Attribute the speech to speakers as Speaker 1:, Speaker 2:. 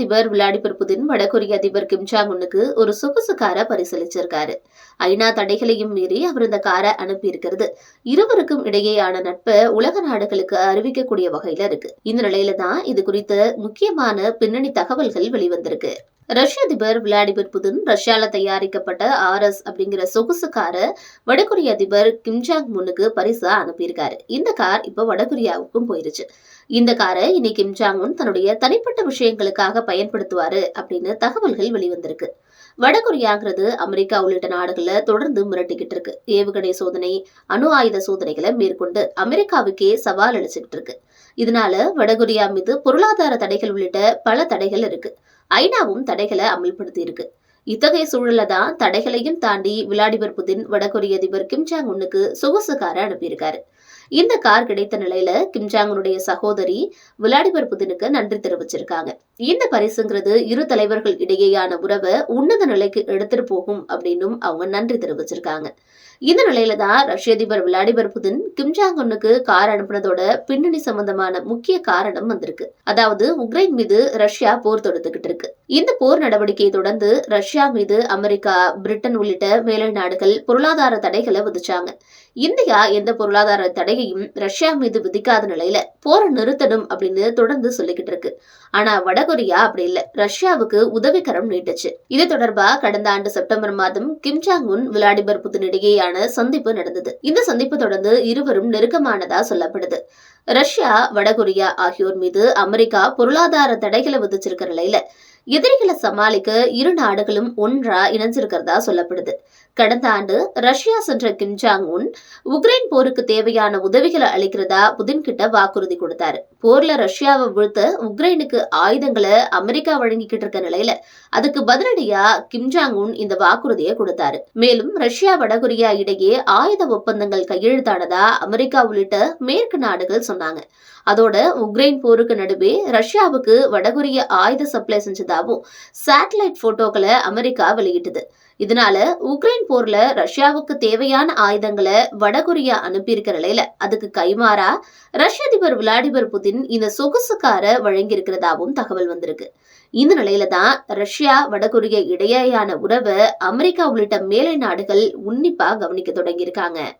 Speaker 1: அதிபர் Vladimir Putin வடகொரிய அதிபர் கிம் ஜாங் உனுக்கு ஒரு சொகுசு காரை பரிசீலிச்சிருக்காரு ஐநா தடைகளையும் மீறி அவர் இந்த காரை அனுப்பியிருக்கிறது. இருவருக்கும் இடையேயான நட்பை உலக நாடுகளுக்கு அறிவிக்கக்கூடிய வகையில இருக்கு. இந்த நிலையில தான் இது குறித்த முக்கியமான பின்னணி தகவல்கள் வெளிவந்திருக்கு. ரஷ்ய அதிபர் விளாடிமிர் புதின் ரஷ்யால தயாரிக்கப்பட்ட ஆர் எஸ் அப்படிங்கிற சொகுசு காரை வடகொரிய அதிபர் கிம் ஜாங் முன்னுக்கு பரிசா அனுப்பியிருக்காரு. இந்த கார் இப்போ வடகொரியாவுக்கும் போயிருச்சு. இந்த காரை இனி கிம் ஜாங் உன் தன்னுடைய தனிப்பட்ட விஷயங்களுக்காக பயன்படுத்துவாரு அப்படின்னு தகவல்கள் வெளிவந்திருக்கு. வடகொரியாங்கிறது அமெரிக்கா உள்ளிட்ட நாடுகளை தொடர்ந்து மிரட்டிக்கிட்டு இருக்கு. ஏவுகணை சோதனை அணு ஆயுத சோதனைகளை மேற்கொண்டு அமெரிக்காவுக்கே சவால் அளிச்சுக்கிட்டு இருக்கு. இதனால வடகொரியா மீது பொருளாதார தடைகள் உள்ளிட்ட பல தடைகள் இருக்கு. ஐநாவும் தடைகளை அமல்படுத்தி இருக்கு இத்தகைய சூழல தான் தடைகளையும் தாண்டி விளாடிமிர் புதின் வடகொரிய அதிபர் கிம் ஜாங் உன்னுக்கு சொகுசுக்கார அனுப்பியிருக்காரு. இந்த கார் கிடைத்த நிலையில கிம்ஜாங்கனுடைய சகோதரி விளாடிமிர் புதினுக்கு நன்றி தெரிவிச்சிருக்காங்க. இந்த பரிசுங்கிறது இரு தலைவர்கள் இடையேயான உறவை உன்னத நிலைக்கு எடுத்துட்டு போகும் அப்படின்னும் அவங்க நன்றி தெரிவிச்சிருக்காங்க. இந்த நிலையில தான் ரஷ்ய அதிபர் விளாடிமிர் புதின் கிம் கார் அனுப்புனதோட பின்னணி சம்பந்தமான முக்கிய காரணம் வந்திருக்கு. அதாவது உக்ரைன் மீது ரஷ்யா போர் தொடுத்துக்கிட்டு இருக்கு. இந்த போர் நடவடிக்கையை தொடர்ந்து ரஷ்யா மீது அமெரிக்கா பிரிட்டன் உள்ளிட்ட மேலை நாடுகள் பொருளாதார தடைகளை விதிச்சாங்க. இந்தியா எந்த பொருளாதார தடையையும் ரஷ்யா மீது விதிக்காத நிலையில போரை நிறுத்தணும் அப்படின்னு தொடர்ந்து சொல்லிக்கிட்டு இருக்கு. ஆனா வடகொரியா அப்படி இல்ல. ரஷ்யாவுக்கு உதவிக்கரம் நீட்டுச்சு. இது தொடர்பா கடந்த ஆண்டு செப்டம்பர் மாதம் Kim Jong Un Vladimir Putin இடையேயான சந்திப்பு நடந்தது. இந்த சந்திப்பு தொடர்ந்து இருவரும் நெருக்கமானதா சொல்லப்படுது. ரஷ்யா வடகொரியா ஆகியோர் மீது அமெரிக்கா பொருளாதார தடைகளை விதிச்சிருக்கிற நிலையில எதிரிகளை சமாளிக்க இரு நாடுகளும் ஒன்றா இணைஞ்சிருக்கிறதா சொல்லப்படுது. கடந்த ஆண்டு ரஷ்யா சென்ற கிம் ஜாங் உன் உக்ரைன் போருக்கு தேவையான உதவிகளை அளிக்கிறதா புதின் கிட்ட வாக்குறுதி கொடுத்தாரு. போர்ல ரஷ்யாவை வீழ்த்த உக்ரைனுக்கு ஆயுதங்களை அமெரிக்கா வழங்கிக்கிட்டு இருக்க நிலையில அதுக்கு பதிலடியா கிம் ஜாங் உன் இந்த வாக்குறுதியை கொடுத்தாரு. மேலும் ரஷ்யா வடகொரியா இடையே ஆயுத ஒப்பந்தங்கள் கையெழுத்தானதா அமெரிக்கா உள்ளிட்ட மேற்கு நாடுகள் சொன்னாங்க. அதோட உக்ரைன் போருக்கு நடுவே ரஷ்யாவுக்கு வடகொரிய ஆயுத சப்ளை செஞ்சதா செஞ்சதாவும் சேட்டலைட் போட்டோக்களை அமெரிக்கா வெளியிட்டது. இதனால உக்ரைன் போர்ல ரஷ்யாவுக்கு தேவையான ஆயுதங்களை வடகொரியா அனுப்பியிருக்கிற நிலையில அதுக்கு கைமாறா ரஷ்ய அதிபர் விளாடிமிர் புதின் இந்த சொகுசு காரை வழங்கியிருக்கிறதாவும் தகவல் வந்திருக்கு. இந்த நிலையில தான் ரஷ்யா வடகொரியா இடையேயான உறவை அமெரிக்கா உள்ளிட்ட மேலை நாடுகள் உன்னிப்பா கவனிக்க தொடங்கியிருக்காங்க.